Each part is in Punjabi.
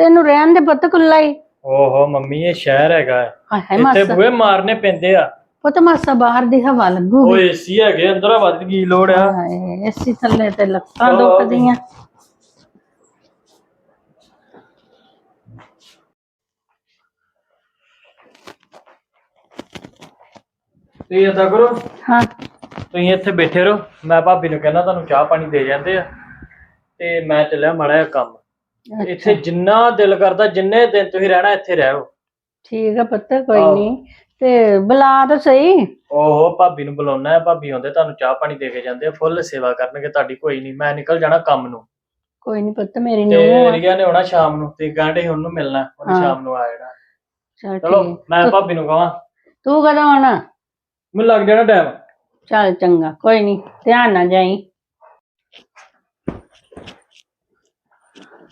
ਤੇ ਇਹਨੂੰ ਰਹਿਣ ਦੇ ਪੁੱਤ ਕੁੱਲਾ ਹੀ ਓਹੋ ਮੰਮੀ ਇਹ ਸ਼ਹਿਰ ਹੈਗਾ ਹੈ। ਹਾਏ ਹਾਏ ਇੱਥੇ ਮਾਸਾ ਬੂਹੇ ਮਾਰਨੇ ਪੈਂਦੇ ਆ। ਪੁੱਤ ਮਾਸਾ ਬਾਹਰ ਦੀ ਹਵਾ ਉਹ ਲੱਗੂਗੀ ਏਸੀ ਹੈਗੇ ਅੰਦਰ ਵੱਧ ਕੀ ਲੋੜ ਆ? ਹਾਏ ਏਸੀ ਥੱਲੇ ਤੇ ਲੱਤਾਂ ਚਲੋ। ਦੁਖਦੀਆਂ। ਤੁਸੀਂ ਏਦਾਂ ਕਰੋ। ਹਾਂ। ਤੁਸੀਂ ਇੱਥੇ ਬੈਠੇ ਰਹੋ। ਮੈਂ ਭਾਬੀ ਨੂੰ ਕਹਿੰਦਾ ਤੁਹਾਨੂੰ ਚਾਹ ਪਾਣੀ ਦੇ ਜਾਂਦੇ ਆ। ਤੇ ਮੈਂ ਚੱਲਿਆ ਮਾੜਾ ਜਿਹਾ ਕੰਮ। ਇੱਥੇ ਜਿੰਨਾ ਦਿਲ ਕਰਦਾ ਜਿੰਨੇ ਦਿਨ ਤੁਸੀਂ ਰਹਿਣਾ ਇੱਥੇ ਰਹੋ ਠੀਕ ਆ ਪੁੱਤ ਕੋਈ ਆਹੋ। ਨਹੀਂ। ਤੇ ਬੁਲਾ ਤਾਂ ਸਹੀ। ਓਹੋ ਭਾਬੀ ਨੂੰ ਬੁਲਾਉਣਾ ਹੈ। ਭਾਬੀ ਆਉਂਦੇ ਤੁਹਾਨੂੰ ਚਾਹ ਪਾਣੀ ਦੇ ਕੇ ਜਾਂਦੇ ਆ ਫੁੱਲ ਸੇਵਾ ਕਰਨਗੇ ਤੁਹਾਡੀ ਕੋਈ ਨਹੀਂ। ਮੈਂ ਨਿਕਲ ਜਾਣਾ ਕੰਮ ਨੂੰ। ਕੋਈ ਨਹੀਂ ਪੁੱਤ ਮੇਰੀ ਤੇ ਨੂੰਹ ਆ। ਰੀਆ ਨੇ ਆਉਣਾ ਸ਼ਾਮ ਨੂੰ। ਤੇ ਗਾਂਢੇ ਉਹਨੂੰ ਮਿਲਣਾ ਉਹਨੇ ਹਾਂ। ਸ਼ਾਮ ਨੂੰ ਆ ਜਾਣਾ। ਚੱਲ ਚਲੋ ਠੀਕ। ਮੈਂ ਭਾਬੀ ਨੂੰ ਕਹਾਂ। ਤੂੰ ਕਦੋਂ ਆਉਣਾ? ਮੈਨੂੰ ਲੱਗ ਜਾਣਾ ਟਾਈਮ ਚੱਲ ਚੰਗਾ ਕੋਈ ਨਹੀਂ। ਧਿਆਨ ਨਾਲ ਜਾਈ।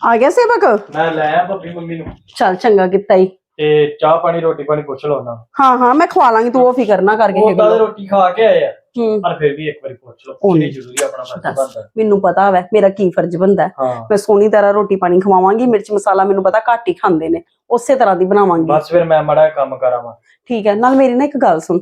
ਆ ਗਿਆ ਸੇਵਕ? ਮੈਂ ਲੈ ਆ ਭਾਬੀ ਮੰਮੀ ਨੂੰ। ਚੱਲ ਚੰਗਾ ਕੀਤਾ ਈ। ਤੇ ਚਾਹ ਪਾਣੀ ਰੋਟੀ ਪਾਣੀ ਪੁੱਛ ਲਓ ਉਹਨਾਂ ਨੂੰ। ਹਾਂ ਹਾਂ ਮੈਂ ਖਵਾ ਲਾਂਗੀ ਤੂੰ ਉਹ ਫਿਕਰ ਨਾ ਕਰਕੇ ਉਹ ਤਾਂ ਰੋਟੀ ਖਾ ਕੇ ਆਏ ਆ। ਹੂੰ। ਪਰ ਫਿਰ ਵੀ ਇੱਕ ਵਾਰੀ ਪੁੱਛ ਲਓ ਉਹ ਕਿੰਨੀ ਜ਼ਰੂਰੀ ਆਪਣਾ ਫਰਜ਼। ਬਣਦਾ। ਮੈਨੂੰ ਪਤਾ ਵੈ ਮੇਰਾ ਕੀ ਫਰਜ਼ ਹਾਂ। ਮੈਂ ਸੋਹਣੀ ਤਰ੍ਹਾਂ ਰੋਟੀ ਪਾਣੀ ਖਵਾਵਾਂਗੀ ਮਿਰਚ ਮਸਾਲਾ ਮੈਨੂੰ ਪਤਾ ਘੱਟ ਹੀ ਖਾਂਦੇ ਨੇ ਉਸੇ ਤਰ੍ਹਾਂ ਦੀ ਬਣਾਵਾਂਗੀ। ਬਸ ਫਿਰ ਮੈਂ ਮੜਾ ਕੰਮ ਕਰਾਵਾਂ। ਠੀਕ ਹੈ ਨਾਲ ਮੇਰੀ ਨਾ ਇੱਕ ਗੱਲ ਸੁਣ।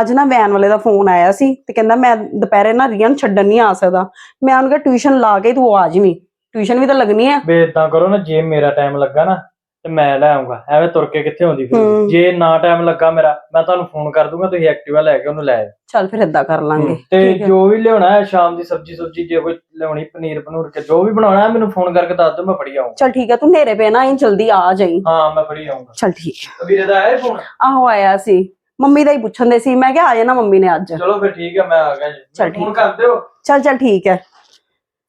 ਅੱਜ ਨਾ ਵੈਨ ਵਾਲੇ ਦਾ ਫੋਨ ਆਇਆ ਸੀ ਤੇ ਕਹਿੰਦਾ ਮੈਂ ਦੁਪਹਿਰੇ ਨਾ ਰੀਆਂ ਨੂੰ ਛੱਡਣ ਨਹੀਂ ਆ ਸਕਦਾ। ਮੈਂ ਉਹਨੂੰ ਕਿਹਾ ਟਿਊਸ਼ਨ ਲਾ ਕੇ ਤੂੰ ਆ ਜਾਵੀਂ। ਟਿਊਸ਼ਨ ਵੀ ਤਾਂ ਲੱਗਣੀ ਹੈ ਵੇ ਇਦਾਂ ਕਰੋ ਨਾ ਜੇ ਮੇਰਾ ਟਾਈਮ ਲੱਗਾ ਨਾ ਤੇ ਮੈਂ ਲੈ ਆਉਂਗਾ ਐਵੇਂ ਤੁਰ ਕੇ ਕਿੱਥੇ ਹੁੰਦੀ ਫਿਰ ਹੂੰ। ਜੇ ਨਾ ਟਾਈਮ ਲੱਗਾ ਮੇਰਾ ਮੈਂ ਤੁਹਾਨੂੰ ਫੋਨ ਕਰ ਦੂੰਗਾ ਤੁਸੀਂ ਐਕਟਿਵਾ ਲੈ ਕੇ ਉਹਨੂੰ ਲੈ ਆਇਓ। ਚੱਲ ਫਿਰ ਏਦਾਂ ਕਰ ਲਾਂਗੇ। ਤੇ ਠੀਕ ਹੈ। ਜੋ ਵੀ ਲਿਆਉਣਾ ਹੈ ਸ਼ਾਮ ਦੀ ਸਬਜੀ ਸੁਬਜੀ ਜੇ ਕੋਈ ਲਿਆਉਣੀ ਪਨੀਰ ਪਨੂਰ ਕੇ ਜੋ ਵੀ ਬਣਾਉਣਾ ਹੈ ਮੈਨੂੰ ਫੋਨ ਕਰਕੇ ਦੱਸ ਦਿਓ ਮੈਂ ਫੜੀ ਆਉਂਗਾ ਚੱਲ ਠੀਕ ਹੈ ਤੂੰ ਨੇਰੇ ਪੈ ਨਾ ਇਹ ਜਲਦੀ ਆ ਜਾਈਂ। ਹਾਂ ਮੈਂ ਫੜੀ ਆਉਂਗਾ ਚੱਲ ਠੀਕ ਹੈ। ਵੀਰੇ ਦਾ ਆਇਆ ਫੋਨ ਆਹੋ ਆਇਆ ਸੀ। ਮੰਮੀ ਦਾ ਹੀ ਪੁੱਛਣ ਦੇ ਸੀ। ਮੈਂ ਕਿਹਾ ਆ ਜਾਣਾ ਮੰਮੀ ਨੇ ਅੱਜ। ਚਲੋ ਫਿਰ ਠੀਕ ਹੈ ਮੈਂ ਆ ਗਿਆ ਜੀ। ਚੱਲ ਠੀਕ ਫੋਨ ਕਰ ਦਿਓ। ਚੱਲ ਚੱਲ ਠੀਕ ਹੈ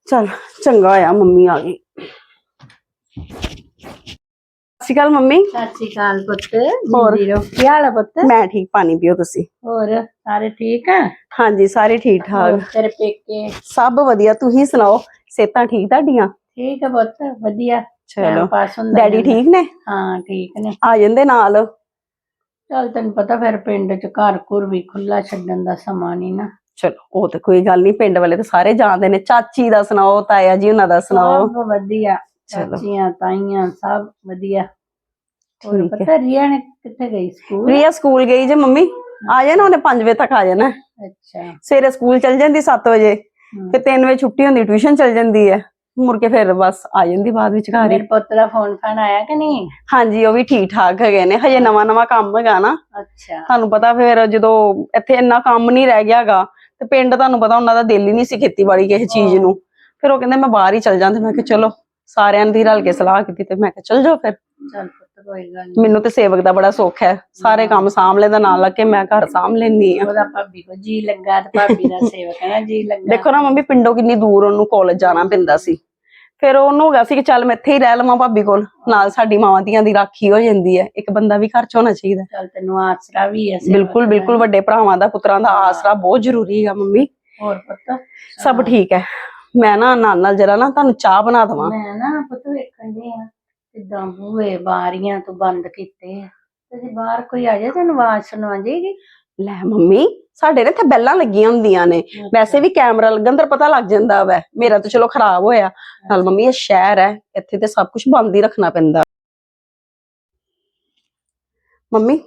ਚੱਲ ਚੰਗਾ ਆ ਮੰਮੀ ਆ ਗਈ। ਸਤਿ ਸ਼੍ਰੀ ਅਕਾਲ ਮੰਮੀ। ਸਤਿ ਸ਼੍ਰੀ ਅਕਾਲ ਪੁੱਤ। ਹੋਰ? ਕੀ ਹਾਲ ਆ ਪੁੱਤ? ਮੈਂ ਠੀਕ ਪਾਣੀ ਪੀਓ ਤੁਸੀਂ? ਹੋਰ ਸਾਰੇ ਠੀਕ ਆ? ਹਾਂਜੀ ਸਾਰੇ ਠੀਕ ਠਾਕ। ਹੋਰ ਤੇਰੇ ਪੇਕੇ? ਸਭ ਵਧੀਆ ਤੁਸੀਂ ਸੁਣਾਓ? ਸਿਹਤਾਂ ਠੀਕ ਤੁਹਾਡੀਆਂ? ਠੀਕ ਆ ਪੁੱਤ ਵਧੀਆ। ਚਲੋ। ਹੁੰਦਾ ਡੈਡੀ ਜਾਂਦਾ। ਠੀਕ ਨੇ? ਹਾਂ ਠੀਕ ਨੇ। ਆ ਜਾਂਦੇ ਨਾਲ? ਚੱਲ ਤੈਨੂੰ ਪਤਾ ਫਿਰ ਪਿੰਡ ਚ ਘਰ ਘੁਰ ਵੀ ਖੁੱਲਾ ਛੱਡਣ ਦਾ ਸਮਾਂ ਨਹੀਂ ਨਾ। ਚਲੋ ਉਹ ਤਾਂ ਕੋਈ ਗੱਲ ਨਹੀਂ ਪਿੰਡ ਵਾਲੇ ਤਾਂ ਸਾਰੇ ਜਾਣਦੇ ਨੇ। ਚਾਚੀ ਦਾ ਸੁਣਾਓ ਤਾਇਆ ਜੀ ਉਹਨਾਂ ਦਾ ਸੁਣਾਓ। ਸਭ ਵਧੀਆ ਚਲੋ। ਚਾਚੀਆਂ ਤਾਈਆਂ ਸਭ ਵਧੀਆ। ਹੋਰ ਠੀਕ ਹੈ। ਪਤਾ ਰੀਆ ਨੇ ਕਿੱਥੇ ਗਈ? ਸਕੂਲ? ਰੀਆ ਸਕੂਲ ਗਈ ਜੇ ਮੰਮੀ। ਆ ਜਾਣਾ ਉਹਨੇ 5 ਵਜੇ ਤੱਕ ਆ ਜਾਣਾ। ਅੱਛਾ। ਸਵੇਰੇ ਸਕੂਲ ਚਲ ਜਾਂਦੀ 7 ਵਜੇ। ਹਮ। ਫਿਰ 3 ਵਜੇ ਛੁੱਟੀ ਹੁੰਦੀ ਟਿਊਸ਼ਨ ਚਲ ਜਾਂਦੀ ਹੈ। ਮੁੜ ਕੇ ਫਿਰ ਬਸ ਆ ਜਾਂਦੀ ਬਾਅਦ ਵਿੱਚ ਘਰ ਹੀ। ਮੇਰੇ ਪੁੱਤ ਦਾ ਫੋਨ ਫਾਨ ਆਇਆ ਕਿ ਨਹੀਂ? ਹਾਂਜੀ ਉਹ ਵੀ ਠੀਕ ਠਾਕ ਹੈਗੇ ਨੇ। ਹਜੇ ਨਵਾਂ ਨਵਾਂ ਕੰਮ ਹੈਗਾ ਨਾ। ਅੱਛਾ। ਤੁਹਾਨੂੰ ਪਤਾ ਫਿਰ ਜਦੋਂ ਇੱਥੇ ਇੰਨਾ ਕੰਮ ਨਹੀਂ ਰਹਿ ਗਿਆਗਾ ਤੇ ਪਿੰਡ ਤੁਹਾਨੂੰ ਪਤਾ ਉਹਨਾਂ ਦਾ ਦਿਲ ਹੀ ਨਹੀਂ ਸੀ ਖੇਤੀਬਾੜੀ ਕਿਸੇ ਚੀਜ਼ ਨੂੰ। ਫਿਰ ਉਹ ਕਹਿੰਦੇ ਮੈਂ ਬਾਹਰ ਹੀ ਚਲ ਜਾਂਦੇ ਮੈਂ ਕਿਹਾ ਚਲੋ ਸਾਰਿਆਂ ਦੀ ਰਲ ਕੇ ਸਲਾਹ ਕੀਤੀ ਤੇ ਮੈਂ ਕਿਹਾ ਚਲ ਜਾਓ ਫਿਰ। ਚੱਲ ਪੁੱਤ ਕੋਈ ਗੱਲ ਨਹੀਂ ਮੈਨੂੰ ਤੇ ਸੇਵਕ ਦਾ ਬੜਾ ਸੁੱਖ ਹੈ। ਸਾਰੇ ਕੰਮ ਸਾਂਭ ਲੈਂਦਾ ਨਾਲ ਲੱਗ ਕੇ ਮੈਂ ਘਰ ਸਾਂਭ ਲੈਂਦੀ ਆ ਉਹਦਾ ਭਾਬੀ ਕੋ ਜੀ ਲੱਗਾ ਤੇ ਭਾਬੀ ਦਾ ਸੇਵਕ ਹੈ ਨਾ ਜੀ ਲੱਗਾ। ਦੇਖੋ ਨਾ ਮੰਮੀ ਪਿੰਡੋਂ ਕਿੰਨੀ ਦੂਰ ਉਹਨੂੰ ਕਾਲਜ ਜਾਣਾ ਪੈਂਦਾ ਸੀ। ਫਿਰ ਉਹਨੂੰ ਹੋ ਗਿਆ ਸੀ ਕਿ ਚੱਲ ਮੈਂ ਇੱਥੇ ਹੀ ਰਹਿ ਲਵਾਂ ਭਾਬੀ ਕੋਲ ਨਾਲ ਸਾਡੀ ਮਾਵਾਂ ਦੀਆਂ ਦੀ ਰਾਖੀ ਹੋ ਜਾਂਦੀ ਹੈ। ਇੱਕ ਬੰਦਾ ਵੀ ਘਰ ਚ ਹੋਣਾ ਚਾਹੀਦਾ। ਚੱਲ ਤੈਨੂੰ ਆਸਰਾ ਵੀ ਹੈ ਸੇਵਕ ਬਿਲਕੁਲ। ਬਿਲਕੁਲ ਵੱਡੇ ਭਰਾਵਾਂ ਦਾ ਪੁੱਤਰਾਂ ਦਾ ਆਸਰਾ ਬਹੁਤ ਜ਼ਰੂਰੀ ਹੈਗਾ ਮੰਮੀ। ਹੋਰ ਪੁੱਤ? ਸਭ ਠੀਕ ਹੈ। ਮੈਂ ਨਾ ਨਾਲ ਨਾਲ ਜਰਾ ਨਾ ਤੁਹਾਨੂੰ ਚਾਹ ਬਣਾ ਦਵਾਂ। ਮੈਂ ਨਾ ਪੁੱਤ ਵੇਖਣ ਦੇ ਆ ਕਿਦਾਂ ਬੂਹੇ ਬਾਰੀਆਂ ਤੋਂ ਬੰਦ ਕੀਤੇ ਆ। ਤੇ ਜੇ ਬਾਹਰ ਕੋਈ ਆ ਜਾਏ ਤੈਨੂੰ ਆਵਾਜ਼ ਸੁਣਵਾ ਜਾਏਗੀ ਲੈ ਮੰਮੀ ਸਾਡੇ ਨੇ ਇੱਥੇ ਬੈਲਾਂ ਲੱਗੀਆਂ ਹੁੰਦੀਆਂ ਨੇ। ਵੈਸੇ ਵੀ ਕੈਮਰਾ ਲੱਗਣ ਤੇ ਪਤਾ ਲੱਗ ਜਾਂਦਾ ਵੈ। ਮੇਰਾ ਤਾਂ ਚਲੋ ਖਰਾਬ ਹੋਇਆ। ਨਾਲ ਮੰਮੀ ਇਹ ਸ਼ਹਿਰ ਹੈ ਇੱਥੇ ਤੇ ਸਭ ਕੁਝ ਬੰਦ ਹੀ ਰੱਖਣਾ ਪੈਂਦਾ। ਮੰਮੀ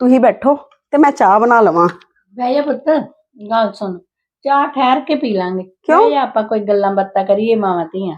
ਤੁਸੀਂ ਬੈਠੋ ਤੇ ਮੈਂ ਚਾਹ ਬਣਾ ਲਵਾਂ। ਬਹਿ ਜਾ ਪੁੱਤ ਗੱਲ ਸੁਣ। ਚਾਹ ਠਹਿਰ ਕੇ ਪੀ ਲਾਂਗੇ। ਕਿਉਂ? ਜਾ, ਆਪਾਂ ਕੋਈ ਗੱਲਾਂ ਬਾਤਾਂ ਕਰੀਏ ਮਾਵਾਂ ਧੀਆਂ।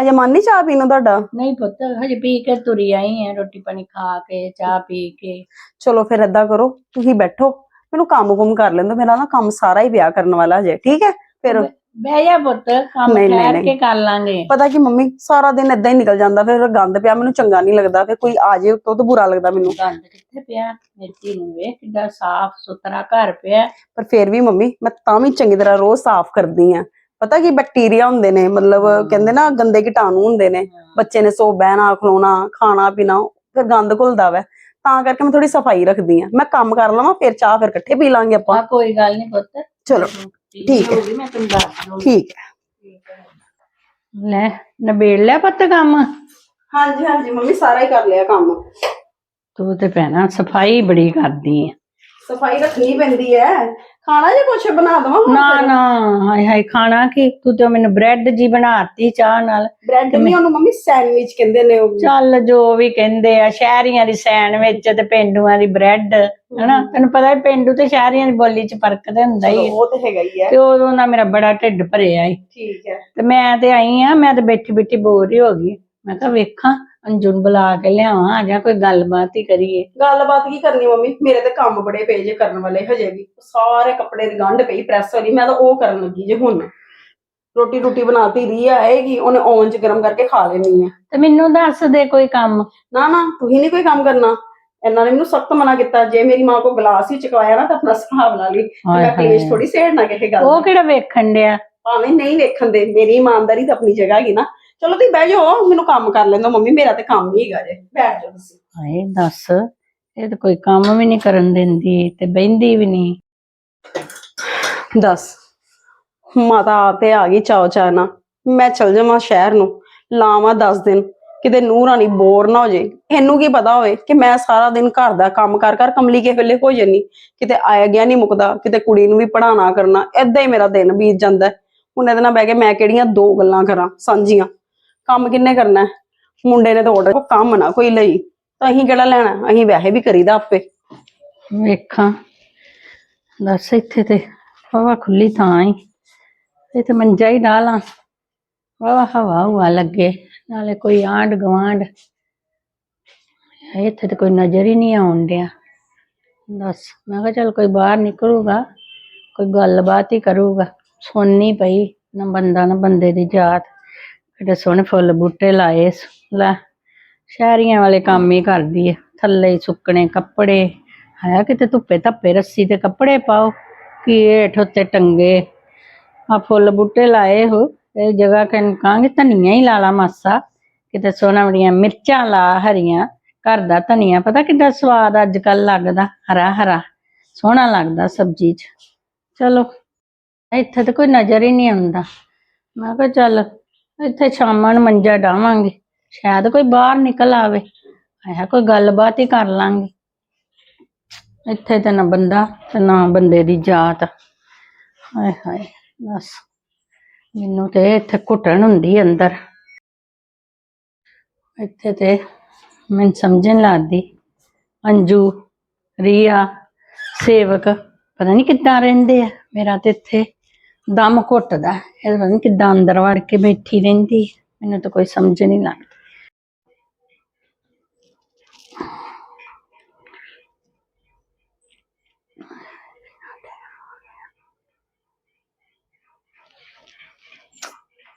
ਅਜੇ ਮਨ ਨਹੀਂ ਚਾਹ ਪੀਣ ਤੁਹਾਡਾ? ਨਹੀਂ ਪੁੱਤ ਹਜੇ ਪੀ ਕੇ ਤੁਰੀ ਆਈ ਆ ਰੋਟੀ ਪਾਣੀ ਖਾ ਕੇ ਚਾਹ ਪੀ ਕੇ। ਚਲੋ ਫਿਰ ਏਦਾਂ ਕਰੋ ਤੁਸੀਂ ਬੈਠੋ। ਮੈਨੂੰ ਕੰਮ ਕੁਮ ਕਰ ਲੈਂਦੋ ਮੇਰਾ ਨਾ ਕੰਮ ਸਾਰਾ ਹੀ ਵਿਆਹ ਕਰਨ ਵਾਲਾ ਜੇ ਠੀਕ ਹੈ? ਫਿਰ ਬਹਿ ਜਾ ਪੁੱਤ ਕੰਮ ਨਹੀਂ, ਨਹੀਂ, ਠਹਿਰ ਨਹੀਂ। ਕੇ ਕਰ ਲਾਂਗੇ। ਪਤਾ ਕੀ ਮੰਮੀ ਸਾਰਾ ਦਿਨ ਏਦਾਂ ਹੀ ਨਿਕਲ ਜਾਂਦਾ ਫਿਰ ਗੰਦ ਪਿਆ ਮੈਨੂੰ ਚੰਗਾ ਨਹੀਂ ਲੱਗਦਾ ਫਿਰ ਕੋਈ ਆ ਜੇ ਉੱਤੋਂ ਤਾਂ ਬੁਰਾ ਲੱਗਦਾ ਮੈਨੂੰ। ਗੰਦ ਕਿੱਥੇ ਪਿਆ? ਮੇਰੀ ਧੀ ਨੂੰ ਵੇਖ ਕਿੱਡਾ ਸਾਫ਼ ਸੁਥਰਾ ਘਰ ਪਿਆ। ਪਰ ਫਿਰ ਵੀ ਮੰਮੀ ਮੈਂ ਤਾਂ ਵੀ ਚੰਗੀ ਤਰ੍ਹਾਂ ਰੋਜ਼ ਸਾਫ਼ ਕਰਦੀ ਆ ਪਤਾ ਕੀ ਬੈਕਟੀਰੀਆ ਹੁੰਦੇ ਨੇ ਮਤਲਬ ਕਹਿੰਦੇ ਨਾ ਗੰਦੇ ਕੀਟਾਣੂ ਹੁੰਦੇ ਨੇ। ਬੱਚੇ ਨੇ ਸੋ ਬਹਿਣਾ ਖਲੋਣਾ ਖਾਣਾ ਪੀਣਾ ਗੰਦ ਘੁਲਦਾ ਵੈ ਤਾਂ ਕਰਕੇ ਮੈਂ ਥੋੜੀ ਸਫ਼ਾਈ ਰੱਖਦੀ ਆ ਮੈਂ ਕੰਮ ਕਰ ਲਵਾਂ ਫਿਰ ਚਾਹ ਫਿਰ ਇਕੱਠੇ ਪੀ ਲਾਂਗੇ ਆਪਾਂ। ਆ ਕੋਈ ਗੱਲ ਨਹੀਂ ਪੁੱਤ। ਚਲੋ ਠੀਕ ਹੈ। ਮੈਂ ਤੈਨੂੰ ਦੱਸ ਦੂੰਗੀ ਠੀਕ ਹੈ। ਲੈ ਨਬੇੜ ਲਿਆ ਪੁੱਤ ਕੰਮ? ਹਾਂਜੀ ਹਾਂਜੀ ਮੰਮੀ ਸਾਰਾ ਹੀ ਕਰ ਲਿਆ ਕੰਮ। ਤੂੰ ਤੇ ਭੈਣਾ ਸਫ਼ਾਈ ਬੜੀ ਕਰਦੀ ਆ। ਸਫ਼ਾਈ ਰੱਖਣੀ ਪੈਂਦੀ ਹੈ ਖਾਣਾ ਜੇ ਕੁਛ ਬਣਾ ਦਵਾਂ ਨਾ ਨਾ ਹਾਏ ਹਾਏ ਖਾਣਾ ਕੀ? ਤੂੰ ਤੇ ਮੈਨੂੰ ਬ੍ਰੈਡ ਜੀ ਬਣਾਤੀ ਚਾਹ ਨਾਲ। ਬ੍ਰੈਡ ਨਹੀਂ ਉਹਨੂੰ ਮੰਮੀ ਸੈਂਡਵਿਚ ਕਹਿੰਦੇ ਨੇ ਉਹ ਚੱਲ ਜੋ ਵੀ ਕਹਿੰਦੇ ਆ ਸ਼ਹਿਰੀਆਂ ਦੀ ਸੈਂਡਵਿਚ ਤੇ ਪਿੰਡੂਆਂ ਦੀ ਬ੍ਰੈਡ ਹਨਾ? ਤੈਨੂੰ ਪਤਾ ਹੈ ਪਿੰਡੂ ਤੇ ਸ਼ਹਿਰੀਆਂ ਦੀ ਬੋਲੀ ਚ ਫ਼ਰਕ ਤੇ ਹੁੰਦਾ ਹੀ ਹੈ। ਉਹ ਤੇ ਹੈਗਾ ਹੀ ਹੈ ਤੇ ਉਦੋਂ ਦਾ ਮੇਰਾ ਬੜਾ ਢਿੱਡ ਭਰਿਆ ਈ ਠੀਕ ਹੈ ਤੇ ਮੈਂ ਤੇ ਆਈ ਆ ਮੈਂ ਤੇ ਬੈਠੀ ਬੈਠੀ ਬੋਰ ਹੀ ਹੋ ਗਈ। ਮੈਂ ਕਿਹਾ ਵੇਖਾਂ ਅੰਜੂ ਨੂੰ ਬੁਲਾ ਕੇ ਲਿਆਵਾਂ ਆ ਜਾ ਕੋਈ ਗੱਲਬਾਤ ਹੀ ਕਰੀਏ। ਗੱਲਬਾਤ ਕੀ ਕਰਨੀ ਮੰਮੀ? ਮੇਰੇ ਤੇ ਕੰਮ ਬੜੇ ਪਏ ਜੇ ਕਰਨ ਵਾਲੇ ਹਜੇ ਵੀ। ਸਾਰੇ ਕੱਪੜੇ ਦੀ ਗੰਢ ਪਈ ਪ੍ਰੈਸ ਵਾਲੀ ਮੈਂ ਤਾਂ ਉਹ ਕਰਨ ਲੱਗੀ ਜੇ ਹੁਣ। ਰੋਟੀ ਰੋਟੀ ਬਣਾਤੀ ਰਹੀ ਆਏਗੀ ਉਹਨੇ ਓਵਨ ਚ ਗਰਮ ਕਰਕੇ ਖਾ ਲੈਣੀ ਹੈ ਤੇ ਮੈਨੂੰ ਦੱਸ ਦੇ ਕੋਈ ਕੰਮ। ਨਾ ਨਾ ਤੁਸੀਂ ਨਹੀਂ ਕੋਈ ਕੰਮ ਕਰਨਾ। ਇਹਨਾਂ ਨੇ ਮੈਨੂੰ ਸਖਤ ਮਨਾ ਕੀਤਾ ਜੇ ਮੇਰੀ ਮਾਂ ਕੋ ਗਲਾਸ ਹੀ ਚੁਕਵਾਇਆ ਨਾ ਤਾਂ ਆਪਣਾ ਹਿਸਾਬ ਲਾ ਲਈ। ਮੈਂ ਕਲੇਸ਼। ਥੋੜੀ ਸੇੜਨਾ ਕਿਸੇ ਗੱਲ ਉਹ ਦਾ। ਕਿਹੜਾ ਵੇਖਣ ਡਿਆ? ਭਾਵੇਂ ਨਹੀਂ ਵੇਖਣ ਦੇ ਮੇਰੀ ਇਮਾਨਦਾਰੀ ਤਾਂ ਆਪਣੀ ਜਗ੍ਹਾ ਹੈਗੀ ਨਾ। ਚਲੋ ਤੁਸੀਂ ਬਹਿ ਜਾਓ ਮੈਨੂੰ ਕੰਮ ਕਰ ਲੈਂਦਾ ਮੰਮੀ ਮੇਰਾ ਤੇ ਕੰਮ ਹੀ ਹੈਗਾ ਜੇ। ਬੈਠ ਜਾਓ ਤੁਸੀਂ। ਹਾਏ ਦੱਸ ਇਹ ਤਾਂ ਕੋਈ ਕੰਮ ਵੀ ਨਹੀਂ ਕਰਨ ਦਿੰਦੀ ਤੇ ਬਹਿੰਦੀ ਵੀ ਨਹੀਂ। ਦੱਸ ਮਾਤਾ ਆ ਤੇ ਆ ਗਈ ਚਾਓ ਚਾਣਾ ਮੈਂ ਚਲ ਜਾਵਾਂ ਸ਼ਹਿਰ ਨੂੰ ਲਾਵਾਂ 10 ਦਿਨ ਕਿਤੇ ਨੂੰਹ ਰਾਣੀ ਬੋਰ ਨਾ ਹੋ ਜੇ। ਇਹਨੂੰ ਕੀ ਪਤਾ ਹੋਵੇ ਕਿ ਮੈਂ ਸਾਰਾ ਦਿਨ ਘਰ ਦਾ ਕੰਮ ਕਰ ਕਰ ਕਮਲੀ ਕੇ ਵੇਲੇ ਹੋ ਜੰਨੀ ਕਿਤੇ ਆਇਆ ਗਿਆ ਨਹੀਂ ਮੁੱਕਦਾ ਕਿਤੇ ਕੁੜੀ ਨੂੰ ਵੀ ਪੜਾਉਣਾ ਕਰਨਾ ਏਦਾਂ ਹੀ ਮੇਰਾ ਦਿਨ ਬੀਤ ਜਾਂਦਾ। ਹੁਣ ਇਹਦੇ ਨਾਲ ਬਹਿ ਕੇ ਮੈਂ ਕਿਹੜੀਆਂ ਦੋ ਗੱਲਾਂ ਕਰਾਂ ਸਾਂਝੀਆਂ। ਕੰਮ ਕਿੰਨੇ ਕਰਨਾ ਮੁੰਡੇ ਨੇ ਤਾਂ ਆਰਡਰ ਕੋ ਕੰਮ ਨਾ ਕੋਈ ਲਈ। ਤਾਂ ਅਸੀਂ ਕਿਹੜਾ ਲੈਣਾ? ਅਸੀਂ ਵੈਸੇ ਵੀ ਕਰੀਦਾ ਆਪੇ। ਵੇਖਾਂ। ਦੱਸ ਇੱਥੇ ਤੇ ਹਵਾ ਖੁੱਲੀ ਥਾਂ ਹੀ ਇੱਥੇ ਮੰਜਾ ਹੀ ਡਾਲਾਂ ਵਾਹ ਹਵਾ ਹੁਆ ਲੱਗੇ। ਨਾਲੇ ਕੋਈ ਆਂਢ ਗਵਾਂਢ ਇੱਥੇ ਤੇ ਕੋਈ ਨਜ਼ਰ ਹੀ ਨਹੀਂ ਆਉਣ ਡਿਆ। ਦੱਸ, ਮੈਂ ਕਿਹਾ ਚੱਲ ਕੋਈ ਬਾਹਰ ਨਿਕਲੂਗਾ, ਕੋਈ ਗੱਲਬਾਤ ਹੀ ਕਰੂਗਾ। ਸੁਣਨੀ ਪਈ ਨਾ ਬੰਦਾ ਨਾ ਬੰਦੇ ਦੀ ਜਾਤ। ਕਿਤੇ ਸੋਹਣੇ ਫੁੱਲ ਬੂਟੇ ਲਾਏ, ਲੈ ਸ਼ਹਿਰੀਆਂ ਵਾਲੇ ਕੰਮ ਹੀ ਕਰਦੀ ਹੈ ਥੱਲੇ ਸੁੱਕਣੇ ਕੱਪੜੇ, ਹੈ ਕਿਤੇ ਧੁੱਪੇ ਧੱਪੇ ਰੱਸੀ ਤੇ ਕੱਪੜੇ ਪਾਓ, ਕਿ ਹੇਠ ਉੱਤੇ ਟੰਗੇ। ਆ ਫੁੱਲ ਬੂਟੇ ਲਾਏ ਹੋ, ਇਹ ਜਗ੍ਹਾ ਕਹਿੰ ਕਹਾਂਗੇ ਧਨੀਆ ਹੀ ਲਾ ਲਾ ਮਾਸਾ। ਕਿਤੇ ਸੋਹਣਾ ਬੜੀਆਂ ਮਿਰਚਾਂ ਲਾ ਹਰੀਆਂ, ਘਰ ਦਾ ਧਨੀਆ ਪਤਾ ਕਿੱਡਾ ਸਵਾਦ ਅੱਜ ਕੱਲ ਲੱਗਦਾ, ਹਰਾ ਹਰਾ, ਸੋਹਣਾ ਲੱਗਦਾ ਸਬਜ਼ੀ 'ਚ। ਚਲੋ, ਇੱਥੇ ਤਾਂ ਕੋਈ ਨਜ਼ਰ ਹੀ ਨਹੀਂ ਆਉਂਦਾ। ਮੈਂ ਕਿਹਾ ਚੱਲ ਇੱਥੇ ਸ਼ਾਮਾਂ ਨੂੰ ਮੰਜਾ ਡਾਵਾਂਗੇ। ਸ਼ਾਇਦ ਕੋਈ ਬਾਹਰ ਨਿਕਲ ਆਵੇ। ਆਇਆ ਕੋਈ ਗੱਲਬਾਤ ਹੀ ਕਰ ਲਾਂਗੇ। ਇੱਥੇ ਤਾਂ ਨਾ ਬੰਦਾ ਤੇ ਨਾ ਬੰਦੇ ਦੀ ਜਾਤ। ਹਾਏ ਹਾਏ, ਬਸ। ਮੈਨੂੰ ਤੇ ਇੱਥੇ ਘੁੱਟਣ ਹੁੰਦੀ ਅੰਦਰ। ਇੱਥੇ ਤੇ ਮੈਨੂੰ ਸਮਝਣ ਲੱਗਦੀ। ਅੰਜੂ, ਰੀਆ, ਸੇਵਕ, ਪਤਾ ਨਹੀਂ ਕਿੱਦਾਂ ਰਹਿੰਦੇ ਆ। ਮੇਰਾ ਤੇ ਇੱਥੇ ਦਮ ਘੁੱਟਦਾ ਇਹ ਪਤਾ ਨਹੀਂ ਕਿੱਦਾਂ ਅੰਦਰ ਵੜ ਕੇ ਬੈਠੀ ਰਹਿੰਦੀ। ਮੈਨੂੰ ਤਾਂ ਕੋਈ ਸਮਝ ਨਹੀਂ ਲੱਗਦੀ।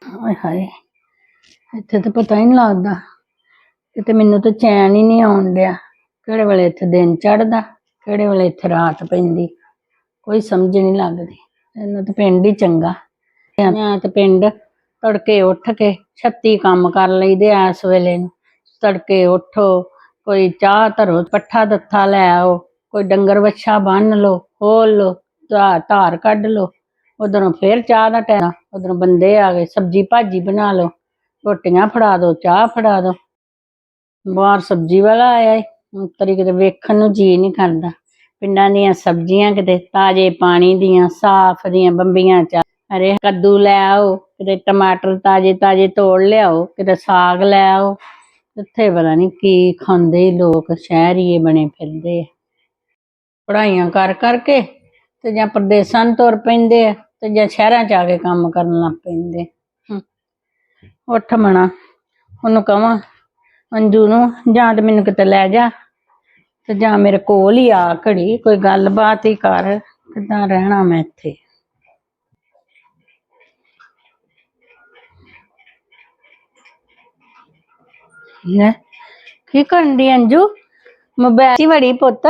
ਹਾਏ ਹਾਏ, ਇੱਥੇ ਤਾਂ ਪਤਾ ਹੀ ਨਹੀਂ ਲੱਗਦਾ। ਕਿਤੇ ਮੈਨੂੰ ਤਾਂ ਚੈਨ ਹੀ ਨਹੀਂ ਆਉਣ ਡਿਆ। ਕਿਹੜੇ ਵੇਲੇ ਇੱਥੇ ਦਿਨ ਚੜਦਾ ਕਿਹੜੇ ਵੇਲੇ ਇੱਥੇ ਰਾਤ ਪੈਂਦੀ। ਕੋਈ ਸਮਝ ਨਹੀਂ ਲੱਗਦੀ। ਇਹਨੂੰ ਤਾਂ ਪਿੰਡ ਹੀ ਚੰਗਾ। ਮੈਂ ਤਾਂ ਪਿੰਡ ਤੜਕੇ ਉੱਠ ਕੇ ਛੱਤੀ ਕੰਮ ਕਰ ਲਈਦੇ ਆ ਇਸ ਵੇਲੇ ਨੂੰ। ਤੜਕੇ ਉੱਠੋ, ਕੋਈ ਚਾਹ ਧਰੋ, ਪੱਠਾ ਦੱਥਾ ਲੈ ਆਓ, ਕੋਈ ਡੰਗਰ ਵੱਛਾ ਬੰਨ ਲਓ ਖੋਲ ਲਓ ਧਾਰ ਕੱਢ ਲਓ ਉਧਰੋਂ ਫੇਰ ਚਾਹ ਦਾ ਟਾਈਮ ਉਧਰੋਂ ਬੰਦੇ ਆ ਗਏ, ਸਬਜੀ ਭਾਜੀ ਬਣਾ ਲਓ, ਰੋਟੀਆਂ ਫੜਾ ਦਿਓ ਚਾਹ ਫੜਾ ਦਿਓ ਬਾਹਰ ਸਬਜੀ ਵਾਲਾ ਆਇਆ ਈ ਤਰੀ ਕਿਤੇ ਵੇਖਣ ਨੂੰ ਜੀ ਨਹੀਂ ਕਰਦਾ। ਪਿੰਡਾਂ ਦੀਆਂ ਸਬਜ਼ੀਆਂ ਕਿਤੇ ਤਾਜ਼ੇ ਪਾਣੀ ਦੀਆਂ, ਸਾਫ਼ ਦੀਆਂ ਬੰਬੀਆਂ ਚ ਅਰੇ ਕੱਦੂ ਲੈ ਆਓ, ਕਿਤੇ ਟਮਾਟਰ ਤਾਜ਼ੇ ਤਾਜ਼ੇ ਤੋੜ ਲਿਆਓ, ਕਿਤੇ ਸਾਗ ਲੈ ਆਓ। ਇੱਥੇ ਪਤਾ ਨਹੀਂ ਕੀ ਖਾਂਦੇ ਈ ਲੋਕ ਸ਼ਹਿਰੀਏ ਬਣੇ ਫਿਰਦੇ ਆ। ਪੜ੍ਹਾਈਆਂ ਕਰ ਕਰਕੇ ਤੇ ਜਾਂ ਪ੍ਰਦੇਸਾਂ ਨੂੰ ਤੁਰ ਪੈਂਦੇ ਆ ਤੇ ਜਾਂ ਸ਼ਹਿਰਾਂ ਚ ਆ ਕੇ ਕੰਮ ਕਰਨ ਲੱਗ ਪੈਂਦੇ ਹਮ। ਉੱਠ ਮਣਾ ਉਹਨੂੰ ਕਵਾਂ, ਅੰਜੂ ਨੂੰ, ਜਾਂ ਤੇ ਮੈਨੂੰ ਕਿਤੇ ਲੈ ਜਾ। ਤੇ ਜਾਂ ਮੇਰੇ ਕੋਲ ਹੀ ਆ ਘੜੀ ਕੋਈ ਗੱਲਬਾਤ ਹੀ ਕਰ ਕਿੱਦਾਂ ਰਹਿਣਾ ਮੈਂ ਇੱਥੇ। ਲੈ ਕੀ ਕਰਨ ਦੀ ਅੰਜੂ? ਮੋਬਾਈਲ 'ਚ ਵੜੀ ਪੁੱਤ